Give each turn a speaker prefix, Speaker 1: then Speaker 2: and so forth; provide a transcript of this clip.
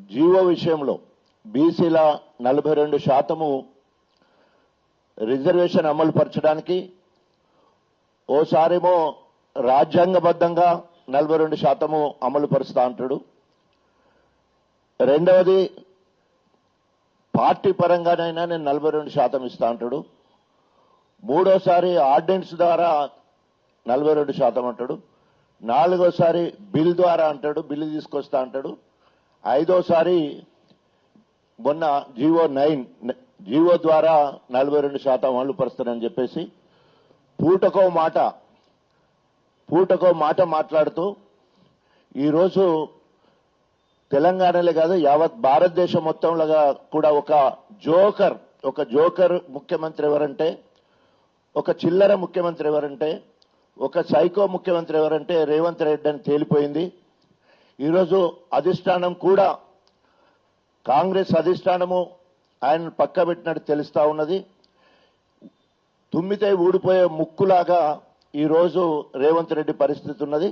Speaker 1: GO విషయంలో బీసీల నలభై రెండు శాతము రిజర్వేషన్ అమలు పరచడానికి ఓసారేమో రాజ్యాంగబద్ధంగా నలభై రెండు శాతము అమలు పరుస్తా అంటాడు. రెండవది పార్టీ పరంగానైనా నేను నలభై రెండు శాతం ఇస్తా అంటాడు. మూడోసారి ఆర్డినెన్స్ ద్వారా నలభై రెండు శాతం అంటాడు. నాలుగోసారి బిల్ ద్వారా అంటాడు బిల్లు తీసుకొస్తా అంటాడు. ఐదోసారి మొన్న జీవో నైన్ జీవో ద్వారా నలభై రెండు శాతం అమలు పరుస్తారని చెప్పేసి పూటకో మాట పూటకో మాట మాట్లాడుతూ ఈరోజు తెలంగాణలే కాదు యావత్ భారతదేశం మొత్తంలో కూడా ఒక జోకర్ ఒక జోకర్ ముఖ్యమంత్రి ఎవరంటే ఒక చిల్లర ముఖ్యమంత్రి ఎవరంటే ఒక సైకో ముఖ్యమంత్రి ఎవరంటే రేవంత్ రెడ్డి అని తేలిపోయింది. ఈరోజు అధిష్టానం కూడా కాంగ్రెస్ అధిష్టానము ఆయన పక్క పెట్టినట్టు తెలుస్తా ఉన్నది. తుమ్మితే ఊడిపోయే ముక్కులాగా ఈరోజు రేవంత్ రెడ్డి పరిస్థితి ఉన్నది.